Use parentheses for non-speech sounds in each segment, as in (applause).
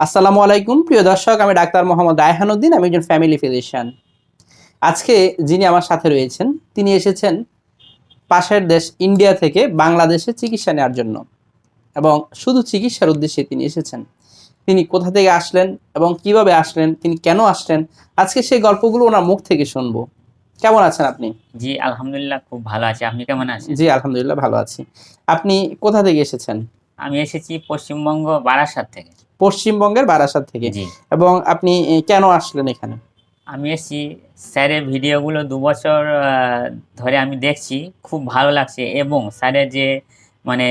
আসসালামু আলাইকুম। প্রিয় দর্শক আমি ডাক্তার মোহাম্মদ রায়হানুদ্দিন আমি একজন ফ্যামিলি ফিজিশিয়ান আজকে যিনি আমার সাথে রয়েছেন তিনি এসেছেন পাশের দেশ ইন্ডিয়া থেকে বাংলাদেশে চিকিৎসা নেওয়ার জন্য। এবং শুধু চিকিৎসার উদ্দেশ্যে তিনি এসেছেন। তিনি কোথা থেকে আসলেন এবং কীভাবে আসলেন তিনি কেন আসলেন আজকে সেই গল্পগুলো ওনার মুখ থেকে শুনব। কেমন আছেন আপনি? জি আলহামদুলিল্লাহ খুব ভালো আছি। আপনি কেমন আছেন? জি আলহামদুলিল্লাহ ভালো আছি। আপনি কোথা থেকে এসেছেন? আমি এসেছি পশ্চিমবঙ্গ বারাসাত থেকে। পশ্চিমবঙ্গের বারাসাত থেকে। জি। এবং আপনি কেন আসলেন এখানে? আমি এসেছি স্যারের ভিডিওগুলো দু বছর ধরে আমি দেখছি খুব ভালো লাগছে। এবং স্যারের যে মানে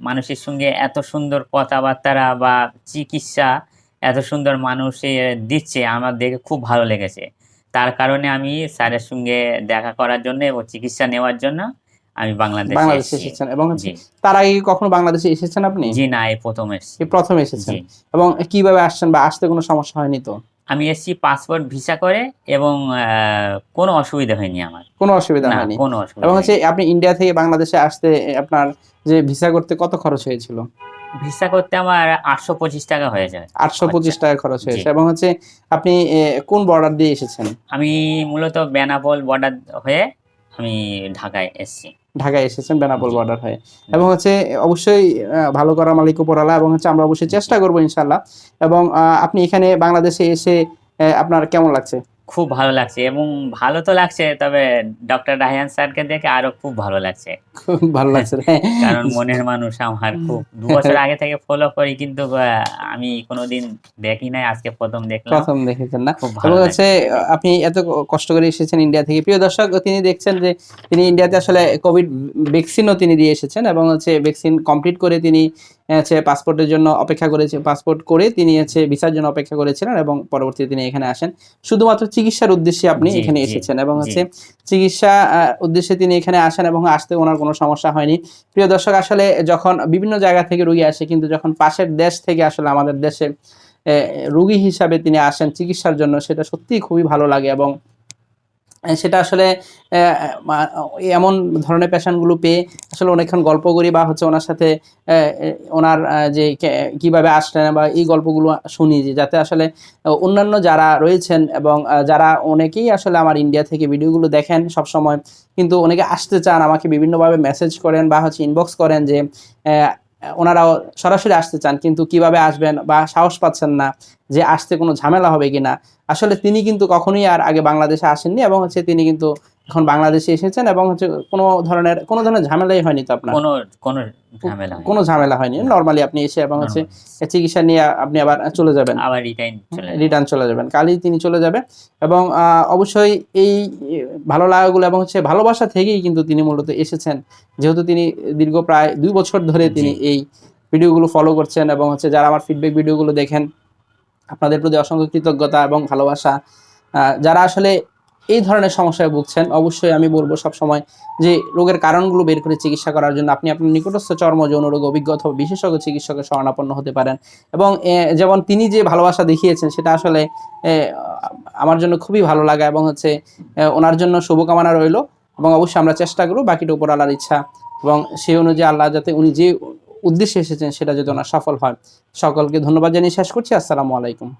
মানুষের সঙ্গে এত সুন্দর কথাবার্তারা বা চিকিৎসা এত সুন্দর মানুষে দিচ্ছে আমার দেখে খুব ভালো লেগেছে। তার কারণে আমি স্যারের সঙ্গে দেখা করার জন্য এবং চিকিৎসা নেওয়ার জন্য আমি বাংলাদেশে বাংলাদেশে এসেছি। এসেছেন। এবং তার আগে কখনো বাংলাদেশে এসেছেন আপনি? জি না এই প্রথম এসেছি। প্রথম এসেছেন। এবং কীভাবে আসছেন বা আসতে কোনো সমস্যা হয়নি তো? আমি এসেছি পাসপোর্ট ভিসা করে এবং কোনো অসুবিধা হয়নি আমার। কোনো অসুবিধা হয়নি। কোনো অসুবিধা এবং। হচ্ছে আপনি ইন্ডিয়া থেকে বাংলাদেশে আসতে আপনার যে ভিসা করতে কত খরচ হয়েছিল? ভিসা করতে আমার আটশো পঁচিশ টাকা হয়ে যায়। আটশো পঁচিশ টাকা খরচ হয়েছে। এবং হচ্ছে আপনি কোন বর্ডার দিয়ে এসেছেন? আমি মূলত বেনাপোল বর্ডার হয়ে আমি ঢাকায় এসেছি। ঢাকায় এসেছেন বেনাপোল। বর্ডার হয়ে। এবং হচ্ছে অবশ্যই ভালো করা মালিক উপরালা এবং হচ্ছে আমরা অবশ্যই চেষ্টা করব ইনশাল্লাহ এবং আপনি এখানে বাংলাদেশে এসে আপনার কেমন লাগছে? খুব ভালো লাগছে এবং ভালো তো লাগছে তবে ডক্টর রাহিয়ান স্যারকে দেখে আরও খুব ভালো লাগছে। খুব ভালো লাগছে (laughs) কারণ মনের মানুষ আমার খুব। দু বছর আগে থেকে ফলো করি কিন্তু আমি কোনোদিন দেখি নাই আজকে প্রথম দেখলাম। প্রথম দেখেছেন না? খুব ভালো লাগছে আপনি এত কষ্ট করে এসেছেন ইন্ডিয়া থেকে। প্রিয় দর্শক তিনি দেখছেন যে তিনি ইন্ডিয়াতে আসলে কোভিড ভ্যাকসিনও তিনি দিয়ে এসেছেন এবং হচ্ছে ভ্যাকসিন কমপ্লিট করে তিনি হচ্ছে পাসপোর্টের জন্য অপেক্ষা করেছে পাসপোর্ট করে তিনি হচ্ছে ভিসার জন্য অপেক্ষা করেছিলেন এবং পরবর্তীতে তিনি এখানে আসেন। শুধুমাত্র চিকিৎসার উদ্দেশ্যে আপনি এখানে এসেছেন এবং হচ্ছে চিকিৎসা উদ্দেশ্যে তিনি এখানে আসেন এবং আসতে ওনার কোনো সমস্যা হয়নি। প্রিয় দর্শক আসলে যখন বিভিন্ন জায়গা থেকে রুগী আসে কিন্তু যখন পাশের দেশ থেকে আসলে আমাদের দেশে রুগী হিসাবে তিনি আসেন চিকিৎসার জন্য সেটা সত্যিই খুবই ভালো লাগে এবং সেটা আসলে এমন ধরনের পেশেন্টগুলো পেয়ে আসলে অনেকক্ষণ গল্প করি বা হচ্ছে ওনার সাথে ওনার যে কীভাবে আসলেন বা এই গল্পগুলো শুনি যে যাতে আসলে অন্যান্য যারা রয়েছেন এবং যারা অনেকেই আসলে আমার ইন্ডিয়া থেকে ভিডিওগুলো দেখেন সব সময় কিন্তু অনেকে আসতে চান, আমাকে বিভিন্নভাবে মেসেজ করেন বা হচ্ছে ইনবক্স করেন যে ওনারাও সরাসরি আসতে চান, কিন্তু কীভাবে আসবেন বা সাহস পাচ্ছেন না যে আসতে কোনো ঝামেলা হবে কিনা। আসলে তিনি কিন্তু কখনোই আর আগে বাংলাদেশে আসেননি এবং হচ্ছে তিনি কিন্তু এখন বাংলাদেশে এসেছেন এবং হচ্ছে কোনো ধরনের কোনো ধরনের ঝামেলাই হয়নি তো আপনার? কোনো কোনো ঝামেলা। কোনো ঝামেলা হয়নি নর্মালি আপনি এসে এবং হচ্ছে চিকিৎসা নিয়ে আপনি আবার চলে যাবেন। আবার রিটার্ন চলে যাবেন। কালই তিনি চলে যাবেন এবং অবশ্যই এই ভালো লাগাগুলো এবং হচ্ছে ভালোবাসা থেকেই কিন্তু তিনি মূলত এসেছেন। যেহেতু তিনি দীর্ঘ প্রায় দুই বছর ধরে তিনি এই ভিডিওগুলো ফলো করছেন এবং হচ্ছে যারা আমার ফিডব্যাক ভিডিওগুলো দেখেন আপনাদের প্রতি অসংখ্য কৃতজ্ঞতা এবং ভালোবাসা। যারা আসলে এই ধরনের সমস্যায় ভুগছেন, অবশ্যই আমি বলব সব সময় যে রোগের কারণগুলো বের করে চিকিৎসা করার জন্য আপনি আপনার নিকটস্থ চর্ম যৌন রোগ, অভিজ্ঞ অথবা বিশেষজ্ঞ চিকিৎসকের শরণাপন্ন হতে পারেন। এবং যেমন তিনি যে ভালোবাসা দেখিয়েছেন, সেটা আসলে আমার জন্য খুবই ভালো লাগা এবং হচ্ছে ওনার জন্য শুভকামনা রইল এবং অবশ্যই আমরা চেষ্টা করব বাকিটা উপর আল্লাহর ইচ্ছা এবং সেই অনুযায়ী আল্লাহ যাতে উনি যে উদ্দেশ্যে এসেছেন সেটা যাতে ওনার সফল হয়। সকলকে ধন্যবাদ জানিয়ে শেষ করছি। আসসালামু আলাইকুম।